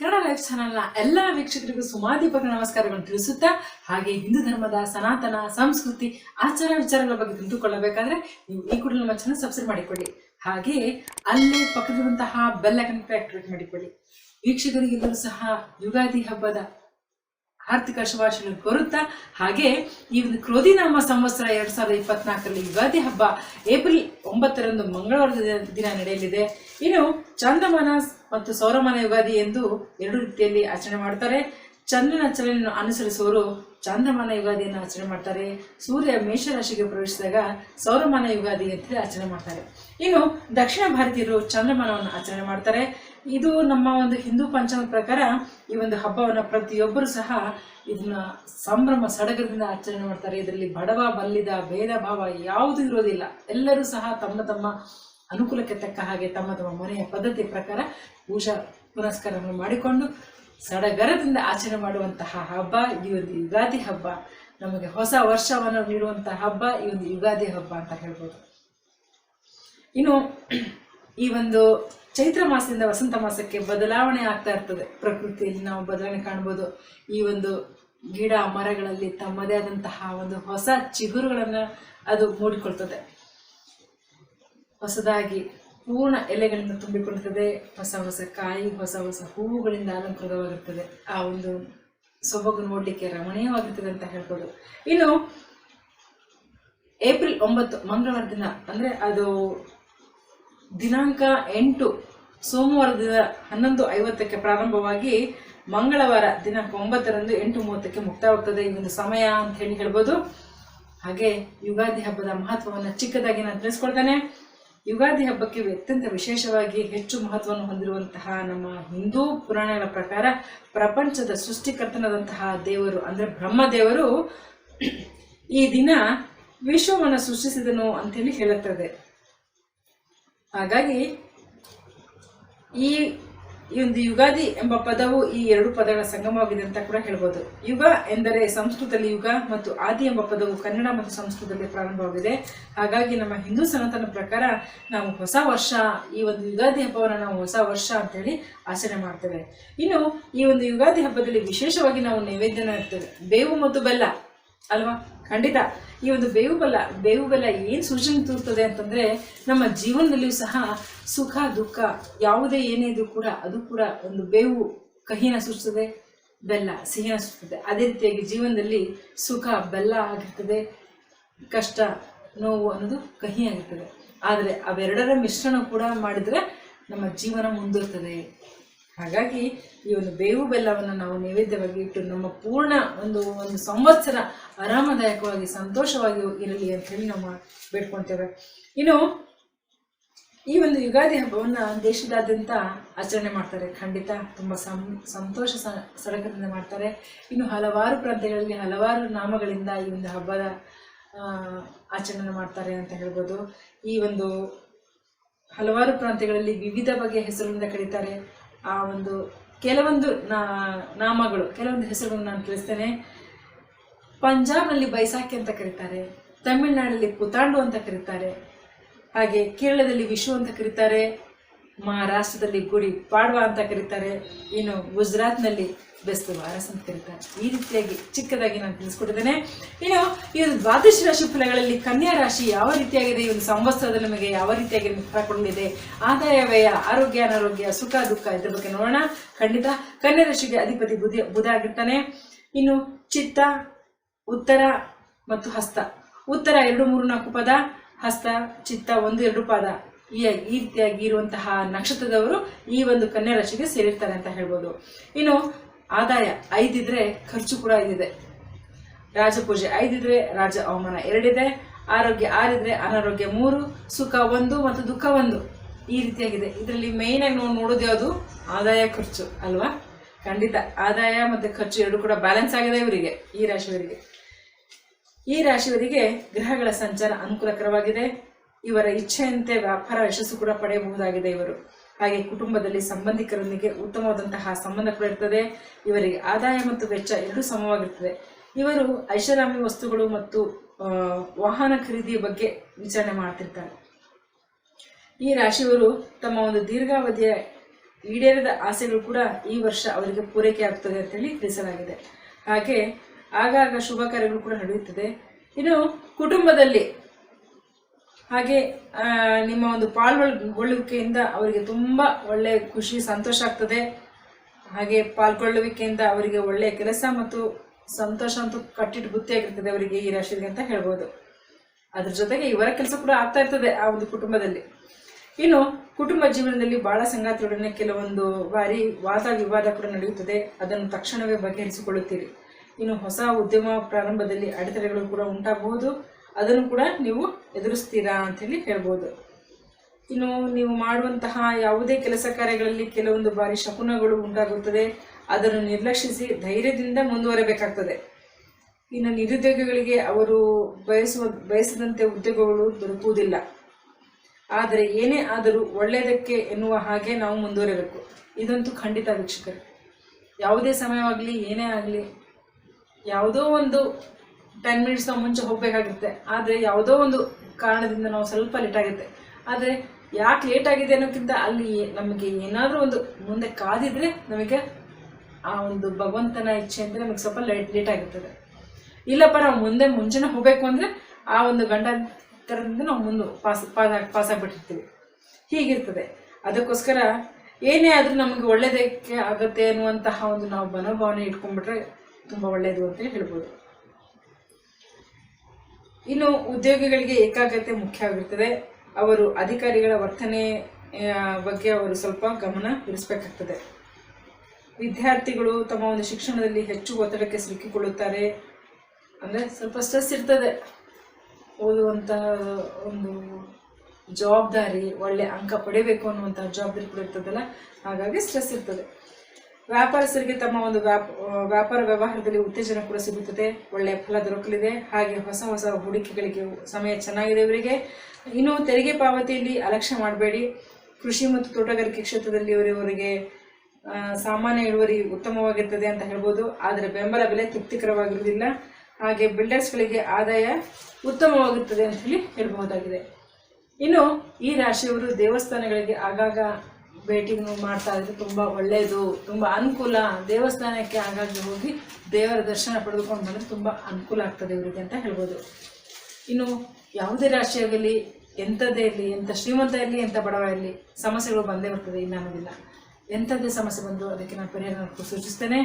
Kannada life ಚಾನೆಲ್ನ ಎಲ್ಲ ವೀಕ್ಷಕರಿಗೂ ಸುಮಾದೀಪಕ ನಮಸ್ಕಾರಗಳನ್ನು ತಿಳಿಸುತ್ತಾ, ಹಾಗೆ ಹಿಂದೂ ಧರ್ಮದ ಸನಾತನ, ಸಂಸ್ಕೃತಿ, ಆಚಾರ ವಿಚಾರಗಳ ಬಗ್ಗೆ ತಿಳಿದುಕೊಳ್ಳಬೇಕಾದ್ರೆ ನೀವು ಈ ಕೂಡ ನಮ್ಮ ಚಾನಲ್ ಸಬ್ಸ್ಕ್ರೈಬ್ ಮಾಡಿಕೊಳ್ಳಿ. ಹಾಗೆ ಅಲ್ಲೇ ಪಕ್ಕದಲ್ಲಿರುವಂತಹ ಬೆಲ್ ಐಕನ್ ಆಕ್ಟಿವೇಟ್ ಮಾಡಿಕೊಳ್ಳಿ. ವೀಕ್ಷಕರಿಗೆಲ್ಲರೂ ಸಹ ಯುಗಾದಿ ಹಬ್ಬದ ಆರ್ಥಿಕ ಶುಭಾಶಯ ಕೋರುತ್ತಾ, ಹಾಗೆ ಈ ಒಂದು ಕ್ರೋಧಿನಾಮ ಸಂವತ್ಸರ ಎರಡು ಸಾವಿರದ ಇಪ್ಪತ್ನಾಲ್ಕರಲ್ಲಿ ಯುಗಾದಿ ಹಬ್ಬ ಏಪ್ರಿಲ್ ಒಂಬತ್ತರಂದು ಮಂಗಳವಾರದ ದಿನ- ನಡೆಯಲಿದೆ. ಇನ್ನು ಚಂದ್ರಮಾನ ಮತ್ತು ಸೌರಮಾನ ಯುಗಾದಿ ಎಂದು ಎರಡು ರೀತಿಯಲ್ಲಿ ಆಚರಣೆ ಮಾಡ್ತಾರೆ. ಚಂದ್ರನ ಚಲನೆಯನ್ನು ಅನುಸರಿಸುವವರು ಚಾಂದ್ರಮಾನ ಯುಗಾದಿಯನ್ನು ಆಚರಣೆ ಮಾಡ್ತಾರೆ. ಸೂರ್ಯ ಮೇಷರಾಶಿಗೆ ಪ್ರವೇಶಿಸಿದಾಗ ಸೌರಮಾನ ಯುಗಾದಿ ಅಂತೇಳಿ ಆಚರಣೆ ಮಾಡ್ತಾರೆ. ಇನ್ನು ದಕ್ಷಿಣ ಭಾರತೀಯರು ಚಂದ್ರಮಾನವನ್ನು ಆಚರಣೆ ಮಾಡ್ತಾರೆ. ಇದು ನಮ್ಮ ಒಂದು ಹಿಂದೂ ಪಂಚಾಂಗ ಪ್ರಕಾರ ಈ ಒಂದು ಹಬ್ಬವನ್ನು ಪ್ರತಿಯೊಬ್ಬರು ಸಹ ಇದನ್ನ ಸಂಭ್ರಮ ಸಡಗರದಿಂದ ಆಚರಣೆ ಮಾಡ್ತಾರೆ. ಇದರಲ್ಲಿ ಬಡವ, ಬಲ್ಲಿದ, ಭೇದ, ಭಾವ ಯಾವುದೂ ಇರೋದಿಲ್ಲ. ಎಲ್ಲರೂ ಸಹ ತಮ್ಮ ತಮ್ಮ ಅನುಕೂಲಕ್ಕೆ ತಕ್ಕ ಹಾಗೆ ತಮ್ಮ ತಮ್ಮ ಮನೆಯ ಪದ್ಧತಿ ಪ್ರಕಾರ ಪೂಜಾ ಪುನಸ್ಕಾರವನ್ನು ಮಾಡಿಕೊಂಡು ಸಡಗರದಿಂದ ಆಚರಣೆ ಮಾಡುವಂತಹ ಹಬ್ಬ, ಈ ಒಂದು ಯುಗಾದಿ ಹಬ್ಬ, ನಮಗೆ ಹೊಸ ವರ್ಷವನ್ನು ನೀಡುವಂತಹ ಹಬ್ಬ, ಈ ಒಂದು ಯುಗಾದಿ ಹಬ್ಬ ಅಂತ ಹೇಳ್ಬೋದು. ಇನ್ನು, ಈ ಒಂದು ಚೈತ್ರ ಮಾಸದಿಂದ ವಸಂತ ಮಾಸಕ್ಕೆ ಬದಲಾವಣೆ ಆಗ್ತಾ ಇರ್ತದೆ. ಪ್ರಕೃತಿಯಲ್ಲಿ ನಾವು ಬದಲಾವಣೆ ಕಾಣ್ಬೋದು. ಈ ಒಂದು ಗಿಡ ಮರಗಳಲ್ಲಿ ತಮ್ಮದೇ ಆದಂತಹ ಒಂದು ಹೊಸ ಚಿಗುರುಗಳನ್ನು ಅದು ಮೂಡಿಕೊಳ್ತದೆ. ಹೊಸದಾಗಿ ಪೂರ್ಣ ಎಲೆಗಳಿಂದ ತುಂಬಿಕೊಳ್ಳುತ್ತದೆ ಹೊಸ ಹೊಸ ಕಾಯಿ, ಹೊಸ ಹೊಸ ಹೂವುಗಳಿಂದ ಅಲಂಕೃತವಾಗಿರ್ತದೆ. ಆ ಒಂದು ಸೊಬಗು ನೋಡಲಿಕ್ಕೆ ರಮಣೀಯವಾಗಿರ್ತದೆ ಅಂತ ಹೇಳ್ಬೋದು. ಇನ್ನು ಏಪ್ರಿಲ್ ಒಂಬತ್ತು, ಮಂಗಳವಾರ ದಿನ, ಅಂದ್ರೆ ಅದು ದಿನಾಂಕ ಎಂಟು, ಸೋಮವಾರ ದಿನ ಹನ್ನೊಂದು ಐವತ್ತಕ್ಕೆ ಪ್ರಾರಂಭವಾಗಿ ಮಂಗಳವಾರ ದಿನಾಂಕ ಒಂಬತ್ತರಂದು ಎಂಟು ಮೂವತ್ತಕ್ಕೆ ಮುಕ್ತವಾಗ್ತದೆ ಈ ಒಂದು ಸಮಯ ಅಂತ ಹೇಳಿ ಹೇಳ್ಬೋದು. ಹಾಗೆ ಯುಗಾದಿ ಹಬ್ಬದ ಮಹತ್ವವನ್ನು ಚಿಕ್ಕದಾಗಿ ನಾನು ತಿಳಿಸ್ಕೊಳ್ತಾನೆ. ಯುಗಾದಿ ಹಬ್ಬಕ್ಕೆ ಅತ್ಯಂತ ವಿಶೇಷವಾಗಿ ಹೆಚ್ಚು ಮಹತ್ವವನ್ನು ಹೊಂದಿರುವಂತಹ ನಮ್ಮ ಹಿಂದೂ ಪುರಾಣಗಳ ಪ್ರಕಾರ ಪ್ರಪಂಚದ ಸೃಷ್ಟಿಕರ್ತನಾದಂತಹ ದೇವರು, ಅಂದ್ರೆ ಬ್ರಹ್ಮದೇವರು ಈ ದಿನ ವಿಶ್ವವನ್ನು ಸೃಷ್ಟಿಸಿದನು ಅಂತೇಳಿ ಹೇಳುತ್ತದೆ. ಹಾಗಾಗಿ ಈ ಈ ಒಂದು ಯುಗಾದಿ ಎಂಬ ಪದವು ಈ ಎರಡು ಪದಗಳ ಸಂಗಮವಾಗಿದೆ ಅಂತ ಕೂಡ ಹೇಳ್ಬೋದು. ಯುಗ ಎಂದರೆ ಸಂಸ್ಕೃತದಲ್ಲಿ ಯುಗ ಮತ್ತು ಆದಿ ಎಂಬ ಪದವು ಕನ್ನಡ ಮತ್ತು ಸಂಸ್ಕೃತದಲ್ಲಿ ಪ್ರಾರಂಭವಾಗಿದೆ. ಹಾಗಾಗಿ ನಮ್ಮ ಹಿಂದೂ ಸನಾತನ ಪ್ರಕಾರ ನಾವು ಹೊಸ ವರ್ಷ, ಈ ಒಂದು ಯುಗಾದಿ ಹಬ್ಬವನ್ನು ನಾವು ಹೊಸ ವರ್ಷ ಅಂತೇಳಿ ಆಚರಣೆ ಮಾಡ್ತೇವೆ. ಇನ್ನು ಈ ಒಂದು ಯುಗಾದಿ ಹಬ್ಬದಲ್ಲಿ ವಿಶೇಷವಾಗಿ ನಾವು ನೈವೇದ್ಯನ ಇರ್ತೇವೆ ಬೇವು ಮತ್ತು ಬೆಲ್ಲ, ಅಲ್ವಾ? ಖಂಡಿತ. ಈ ಒಂದು ಬೇವು ಬೆಲ್ಲ ಬೇವು ಬೆಲ್ಲ ಏನು ಸೂಚನೆ ತೋರ್ತದೆ ಅಂತಂದ್ರೆ ನಮ್ಮ ಜೀವನದಲ್ಲಿಯೂ ಸಹ ಸುಖ, ದುಃಖ ಯಾವುದೇ ಏನೇ ಇದ್ರೂ ಕೂಡ ಅದು ಕೂಡ ಒಂದು ಬೇವು ಕಹಿನ ಸೂಚಿಸ್ತದೆ, ಬೆಲ್ಲ ಸಿಹಿನ ಸೂಚಿಸ್ತದೆ. ಅದೇ ರೀತಿಯಾಗಿ ಜೀವನದಲ್ಲಿ ಸುಖ, ಬೆಲ್ಲ ಆಗಿರ್ತದೆ, ಕಷ್ಟ, ನೋವು ಅನ್ನೋದು ಕಹಿ ಆಗಿರ್ತದೆ. ಆದರೆ ಅವೆರಡರ ಮಿಶ್ರಣ ಕೂಡ ಮಾಡಿದರೆ ನಮ್ಮ ಜೀವನ ಮುಂದುವರ್ತದೆ. ಹಾಗಾಗಿ ಈ ಒಂದು ಬೇವು ಬೆಲ್ಲವನ್ನು ನಾವು ನೈವೇದ್ಯವಾಗಿ ಇಟ್ಟು ನಮ್ಮ ಪೂರ್ಣ ಒಂದು ಒಂದು ಸಂವತ್ಸರ ಆರಾಮದಾಯಕವಾಗಿ ಸಂತೋಷವಾಗಿ ಇರಲಿ ಅಂತ ಹೇಳಿ ನಾವು ಬೇಡ್ಕೊಳ್ತೇವೆ ಇನ್ನು ಈ ಒಂದು ಯುಗಾದಿ ಹಬ್ಬವನ್ನು ದೇಶದಾದ್ಯಂತ ಆಚರಣೆ ಮಾಡ್ತಾರೆ. ಖಂಡಿತ ತುಂಬ ಸಂ, ಸಂತೋಷ ಸಡಗರದಿಂದ ಮಾಡ್ತಾರೆ. ಇನ್ನು ಹಲವಾರು ಪ್ರಾಂತ್ಯಗಳಲ್ಲಿ ಹಲವಾರು ನಾಮಗಳಿಂದ ಈ ಒಂದು ಹಬ್ಬದ ಆಚರಣೆ ಮಾಡ್ತಾರೆ ಅಂತ ಹೇಳ್ಬೋದು. ಈ ಒಂದು ಹಲವಾರು ಪ್ರಾಂತ್ಯಗಳಲ್ಲಿ ವಿವಿಧ ಬಗೆಯ ಹೆಸರುಗಳಿಂದ ಕರೀತಾರೆ. ಆ ಒಂದು ಕೆಲವೊಂದು ನಾಮಗಳು, ಕೆಲವೊಂದು ಹೆಸರುಗಳನ್ನು ನಾನು ತಿಳಿಸ್ತೇನೆ. ಪಂಜಾಬ್ನಲ್ಲಿ ಬೈಸಾಖಿ ಅಂತ ಕರೀತಾರೆ, ತಮಿಳುನಾಡಲ್ಲಿ ಪುತಾಂಡು ಅಂತ ಕರೀತಾರೆ, ಹಾಗೆ ಕೇರಳದಲ್ಲಿ ವಿಶು ಅಂತ ಕರೀತಾರೆ ಮಹಾರಾಷ್ಟ್ರದಲ್ಲಿ ಗುಡಿ ಪಾಡ್ವಾ ಅಂತ ಕರೀತಾರೆ. ಇನ್ನು ಗುಜರಾತ್ನಲ್ಲಿ ಬೆಸ್ತು ವಾರಸ್ ಅಂತ ಕರೀತಾರೆ. ಈ ರೀತಿಯಾಗಿ ಚಿಕ್ಕದಾಗಿ ನಾನು ತಿಳಿಸ್ಕೊಟ್ಟಿದ್ದೇನೆ. ಇನ್ನು ಈ ಒಂದು ದ್ವಾದಶ ರಾಶಿ ಫಲಗಳಲ್ಲಿ ಕನ್ಯಾ ರಾಶಿ ಯಾವ ರೀತಿಯಾಗಿದೆ? ಈ ಒಂದು ಸಂವತ್ಸರದಲ್ಲಿ ನಮಗೆ ಯಾವ ರೀತಿಯಾಗಿ ಕೊಡಲಿದೆ ಆದಾಯ ವ್ಯಯ ಆರೋಗ್ಯ, ಅನಾರೋಗ್ಯ, ಸುಖ, ದುಃಖ ಇದ್ರ ಬಗ್ಗೆ ನೋಡೋಣ. ಖಂಡಿತ ಕನ್ಯಾ ರಾಶಿಗೆ ಅಧಿಪತಿ ಬುಧ ಬುಧ ಆಗಿರ್ತಾನೆ. ಇನ್ನು ಚಿತ್ತ, ಉತ್ತರ ಮತ್ತು ಹಸ್ತ. ಉತ್ತರ ಎರಡು ಮೂರು ನಾಲ್ಕು ಪದ, ಹಸ್ತ, ಚಿತ್ತ ಒಂದು ಎರಡು ಪಾದ. ಈ ಈ ರೀತಿಯಾಗಿ ಇರುವಂತಹ ನಕ್ಷತ್ರದವರು ಈ ಒಂದು ಕನ್ಯಾ ರಾಶಿಗೆ ಸೇರಿರ್ತಾರೆ ಅಂತ ಹೇಳ್ಬೋದು. ಇನ್ನು ಆದಾಯ ಐದಿದ್ರೆ ಖರ್ಚು ಕೂಡ ಐದಿದೆ. ರಾಜಪೂಜೆ ಐದಿದ್ರೆ ರಾಜ ಅವಮಾನ ಎರಡಿದೆ. ಆರೋಗ್ಯ ಆರಿದ್ರೆ ಅನಾರೋಗ್ಯ ಮೂರು, ಸುಖ ಒಂದು ಮತ್ತು ದುಃಖ ಒಂದು. ಈ ರೀತಿಯಾಗಿದೆ. ಇದರಲ್ಲಿ ಮೇಯ್ನ್ ಆಗಿ ನಾವು ನೋಡೋದು ಯಾವುದು? ಆದಾಯ ಖರ್ಚು ಅಲ್ವಾ? ಖಂಡಿತ ಆದಾಯ ಮತ್ತು ಖರ್ಚು ಎರಡು ಕೂಡ ಬ್ಯಾಲೆನ್ಸ್ ಆಗಿದೆ ಇವರಿಗೆ, ಈ ರಾಶಿಯವರಿಗೆ. ಈ ರಾಶಿಯವರಿಗೆ ಗ್ರಹಗಳ ಸಂಚಾರ ಅನುಕೂಲಕರವಾಗಿದೆ. ಇವರ ಇಚ್ಛೆಯಂತೆ ವ್ಯಾಪಾರ ಯಶಸ್ಸು ಕೂಡ ಪಡೆಯಬಹುದಾಗಿದೆ ಇವರು. ಹಾಗೆ ಕುಟುಂಬದಲ್ಲಿ ಸಂಬಂಧಿಕರೊಂದಿಗೆ ಉತ್ತಮವಾದಂತಹ ಸಂಬಂಧ ಕೂಡ ಇರ್ತದೆ. ಇವರಿಗೆ ಆದಾಯ ಮತ್ತು ವೆಚ್ಚ ಎರಡೂ ಸಮವಾಗಿರ್ತದೆ. ಇವರು ಐಷಾರಾಮಿ ವಸ್ತುಗಳು ಮತ್ತು ವಾಹನ ಖರೀದಿಯ ಬಗ್ಗೆ ವಿಚಾರಣೆ ಮಾಡ್ತಿರ್ತಾರೆ. ಈ ರಾಶಿಯವರು ತಮ್ಮ ಒಂದು ದೀರ್ಘಾವಧಿಯ ಈಡೇರದ ಆಸೆಗಳು ಕೂಡ ಈ ವರ್ಷ ಅವರಿಗೆ ಪೂರೈಕೆ ಆಗ್ತದೆ ಅಂತೇಳಿ ತಿಳಿಸಲಾಗಿದೆ. ಹಾಗೆ ಆಗಾಗ ಶುಭ ಕಾರ್ಯಗಳು ಕೂಡ ನಡೆಯುತ್ತದೆ. ಇನ್ನು ಕುಟುಂಬದಲ್ಲಿ ಹಾಗೆ ನಿಮ್ಮ ಒಂದು ಪಾಲ್ಗೊಳ್ಳುವಿಕೆಯಿಂದ ಅವರಿಗೆ ತುಂಬ ಒಳ್ಳೆಯ ಖುಷಿ, ಸಂತೋಷ ಆಗ್ತದೆ. ಹಾಗೆ ಪಾಲ್ಗೊಳ್ಳುವಿಕೆಯಿಂದ ಅವರಿಗೆ ಒಳ್ಳೆಯ ಕೆಲಸ ಮತ್ತು ಸಂತೋಷ ಅಂತೂ ಕಟ್ಟಿಟ್ಟು ಬುತ್ತಿಯಾಗಿರ್ತದೆ ಅವರಿಗೆ ಈ ರಾಶಿಗೆ ಅಂತ ಹೇಳ್ಬೋದು. ಅದ್ರ ಜೊತೆಗೆ ಇವರ ಕೆಲಸ ಕೂಡ ಆಗ್ತಾ ಇರ್ತದೆ ಆ ಒಂದು ಕುಟುಂಬದಲ್ಲಿ. ಇನ್ನು, ಕುಟುಂಬ ಜೀವನದಲ್ಲಿ ಬಹಳ ಸಂಗಾತಿಯೊಡನೆ ಕೆಲವೊಂದು ಬಾರಿ ವಾದ ವಿವಾದ ಕೂಡ ನಡೆಯುತ್ತದೆ. ಅದನ್ನು ತಕ್ಷಣವೇ ಬಗೆಹರಿಸಿಕೊಳ್ಳುತ್ತೀರಿ. ಇನ್ನು ಹೊಸ ಉದ್ಯಮ ಪ್ರಾರಂಭದಲ್ಲಿ ಅಡೆತಡೆಗಳು ಕೂಡ ಉಂಟಾಗಬಹುದು. ಅದನ್ನು ಕೂಡ ನೀವು ಎದುರಿಸ್ತೀರಾ ಅಂತೇಳಿ ಹೇಳ್ಬೋದು. ಇನ್ನು ನೀವು ಮಾಡುವಂತಹ ಯಾವುದೇ ಕೆಲಸ ಕಾರ್ಯಗಳಲ್ಲಿ ಕೆಲವೊಂದು ಬಾರಿ ಶಕುನಗಳು ಉಂಟಾಗುತ್ತದೆ. ಅದನ್ನು ನಿರ್ಲಕ್ಷಿಸಿ ಧೈರ್ಯದಿಂದ ಮುಂದುವರಬೇಕಾಗ್ತದೆ. ಇನ್ನು ನಿರುದ್ಯೋಗಿಗಳಿಗೆ ಅವರು ಬಯಸುವ, ಬಯಸದಂತೆ ಉದ್ಯೋಗಗಳು ದೊರಕುವುದಿಲ್ಲ. ಆದರೆ ಏನೇ ಆದರೂ ಒಳ್ಳೆಯದಕ್ಕೆ ಎನ್ನುವ ಹಾಗೆ ನಾವು ಮುಂದುವರಿಬೇಕು. ಇದಂತೂ ಖಂಡಿತ ವೀಕ್ಷಕರು. ಯಾವುದೇ ಸಮಯವಾಗಲಿ, ಏನೇ ಆಗಲಿ, ಯಾವುದೋ ಒಂದು ಟೆನ್ ಮಿನಿಟ್ಸ್ ನಾವು ಮುಂಚೆ ಹೋಗಬೇಕಾಗಿರುತ್ತೆ. ಆದರೆ ಯಾವುದೋ ಒಂದು ಕಾರಣದಿಂದ ನಾವು ಸ್ವಲ್ಪ ಲೇಟ್ ಆಗುತ್ತೆ ಆದರೆ ಯಾಕೆ ಲೇಟ್ ಆಗಿದೆ ಅನ್ನೋಕ್ಕಿಂತ ಅಲ್ಲಿ ನಮಗೆ ಏನಾದರೂ ಒಂದು ಮುಂದೆ ಕಾದಿದ್ರೆ ನಮಗೆ ಆ ಒಂದು ಭಗವಂತನ ಇಚ್ಛೆ ಅಂದರೆ ನಮಗೆ ಸ್ವಲ್ಪ ಲೇಟ್ ಲೇಟ್ ಆಗಿರ್ತದೆ. ಇಲ್ಲಪ್ಪ, ನಾವು ಮುಂದೆ ಮುಂಚೆನೇ ಹೋಗಬೇಕು ಅಂದರೆ ಆ ಒಂದು ಗಂಡಾಂತರದಿಂದ ನಾವು ಮುಂದೆ ಪಾಸ್ ಪಾಸ್ ಪಾಸ್ ಆಗಿಬಿಟ್ಟಿರ್ತೀವಿ. ಹೀಗಿರ್ತದೆ. ಅದಕ್ಕೋಸ್ಕರ ಏನೇ ಆದರೂ ನಮಗೆ ಒಳ್ಳೆಯದಕ್ಕೆ ಆಗುತ್ತೆ ಅನ್ನುವಂತಹ ಒಂದು ನಾವು ಮನೋಭಾವನೆ ಇಟ್ಕೊಂಡ್ಬಿಟ್ರೆ ತುಂಬ ಒಳ್ಳೆಯದು ಅಂತ ಹೇಳ್ಬೋದು. ಇನ್ನು ಉದ್ಯೋಗಿಗಳಿಗೆ ಏಕಾಗ್ರತೆ ಮುಖ್ಯ ಆಗಿರ್ತದೆ ಅವರು ಅಧಿಕಾರಿಗಳ ವರ್ತನೆ ಬಗ್ಗೆ ಅವರು ಸ್ವಲ್ಪ ಗಮನ ಇರಿಸಬೇಕಾಗ್ತದೆ. ವಿದ್ಯಾರ್ಥಿಗಳು ತಮ್ಮ ಒಂದು ಶಿಕ್ಷಣದಲ್ಲಿ ಹೆಚ್ಚು ಒತ್ತಡಕ್ಕೆ ಸಿಲುಕಿಕೊಳ್ಳುತ್ತಾರೆ. ಅಂದರೆ ಸ್ವಲ್ಪ ಸ್ಟ್ರೆಸ್ ಇರ್ತದೆ. ಓದುವಂಥ ಒಂದು ಜವಾಬ್ದಾರಿ, ಒಳ್ಳೆ ಅಂಕ ಪಡಿಬೇಕು ಅನ್ನುವಂಥ ಜವಾಬ್ದಾರಿ ಕೂಡ ಇರ್ತದಲ್ಲ? ಹಾಗಾಗಿ ಸ್ಟ್ರೆಸ್ ಇರ್ತದೆ. ವ್ಯಾಪಾರಸ್ಥರಿಗೆ ತಮ್ಮ ಒಂದು ವ್ಯಾಪ, ವ್ಯಾಪಾರ ವ್ಯವಹಾರದಲ್ಲಿ ಉತ್ತೇಜನ ಕೂಡ ಸಿಗುತ್ತದೆ. ಒಳ್ಳೆಯ ಫಲ ದೊರಕಲಿದೆ. ಹಾಗೆ ಹೊಸ ಹೊಸ ಹೂಡಿಕೆಗಳಿಗೆ ಸಮಯ ಚೆನ್ನಾಗಿದೆ ಇವರಿಗೆ. ಇನ್ನು ತೆರಿಗೆ ಪಾವತಿಯಲ್ಲಿ ಅಲಕ್ಷ್ಯ ಮಾಡಬೇಡಿ. ಕೃಷಿ ಮತ್ತು ತೋಟಗಾರಿಕೆ ಕ್ಷೇತ್ರದಲ್ಲಿ ಇವರಿವರಿಗೆ ಸಾಮಾನ್ಯ ಇಳುವರಿ ಉತ್ತಮವಾಗಿರ್ತದೆ ಅಂತ ಹೇಳ್ಬೋದು. ಆದರೆ ಬೆಂಬಲ ಬೆಲೆ ತೃಪ್ತಿಕರವಾಗಿರುವುದಿಲ್ಲ. ಹಾಗೆ ಬಿಲ್ಡರ್ಸ್ಗಳಿಗೆ ಆದಾಯ ಉತ್ತಮವಾಗುತ್ತದೆ ಅಂತ ಹೇಳಿ ಹೇಳಬಹುದಾಗಿದೆ. ಇನ್ನು ಈ ರಾಶಿಯವರು ದೇವಸ್ಥಾನಗಳಿಗೆ ಆಗಾಗ ಭೇಟಿ ಮಾಡ್ತಾ ಇದ್ರೆ ತುಂಬ ಒಳ್ಳೆಯದು ತುಂಬ ಅನುಕೂಲ. ದೇವಸ್ಥಾನಕ್ಕೆ ಆಗಾಗ ಹೋಗಿ ದೇವರ ದರ್ಶನ ಪಡೆದುಕೊಂಡು ಬಂದರೆ ತುಂಬ ಅನುಕೂಲ ಆಗ್ತದೆ ಇವರಿಗೆ ಅಂತ ಹೇಳ್ಬೋದು. ಇನ್ನು ಯಾವುದೇ ರಾಶಿಯಾಗಲಿ ಎಂಥದ್ದೇ ಇರಲಿ, ಎಂಥ ಶ್ರೀಮಂತ ಇರಲಿ, ಎಂಥ ಬಡವ ಇರಲಿ, ಸಮಸ್ಯೆಗಳು ಬಂದೇ ಬರ್ತದೆ ಇಲ್ಲ ಅನ್ನೋದಿಲ್ಲ. ಎಂಥದ್ದೇ ಸಮಸ್ಯೆ ಬಂದು ಅದಕ್ಕೆ ನಾನು ಪರಿಹಾರ ಸೂಚಿಸ್ತೇನೆ.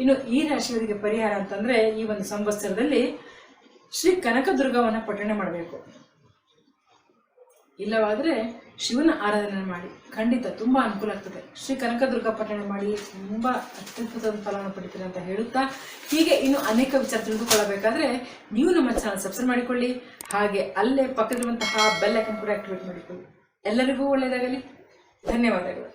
ಇನ್ನು ಈ ರಾಶಿಯವರಿಗೆ ಪರಿಹಾರ ಅಂತಂದರೆ ಈ ಒಂದು ಸಂವತ್ಸರದಲ್ಲಿ ಶ್ರೀ ಕನಕದುರ್ಗವನ್ನು ಪಠಣೆ ಮಾಡಬೇಕು. ಇಲ್ಲವಾದರೆ ಶಿವನ ಆರಾಧನೆ ಮಾಡಿ, ಖಂಡಿತ ತುಂಬ ಅನುಕೂಲ ಆಗ್ತದೆ. ಶ್ರೀ ಕನಕದುರ್ಗ ಪಠಣ ಮಾಡಿ ತುಂಬ ಅತ್ಯದ್ಭುತ ಫಲವನ್ನು ಪಡಿತೀರ ಅಂತ ಹೇಳುತ್ತಾ, ಹೀಗೆ ಇನ್ನು ಅನೇಕ ವಿಚಾರ ತಿಳಿದುಕೊಳ್ಳಬೇಕಾದ್ರೆ ನೀವು ನಮ್ಮ ಚಾನಲ್ ಸಬ್ಸ್ಕ್ರೈಬ್ ಮಾಡಿಕೊಳ್ಳಿ, ಹಾಗೆ ಅಲ್ಲೇ ಪಕ್ಕದಲ್ಲಿರುವಂತಹ ಬೆಲ್ ಐಕನ್ ಕೂಡ ಆಕ್ಟಿವೇಟ್ ಮಾಡಿಕೊಳ್ಳಿ. ಎಲ್ಲರಿಗೂ ಒಳ್ಳೆಯದಾಗಲಿ. ಧನ್ಯವಾದಗಳು.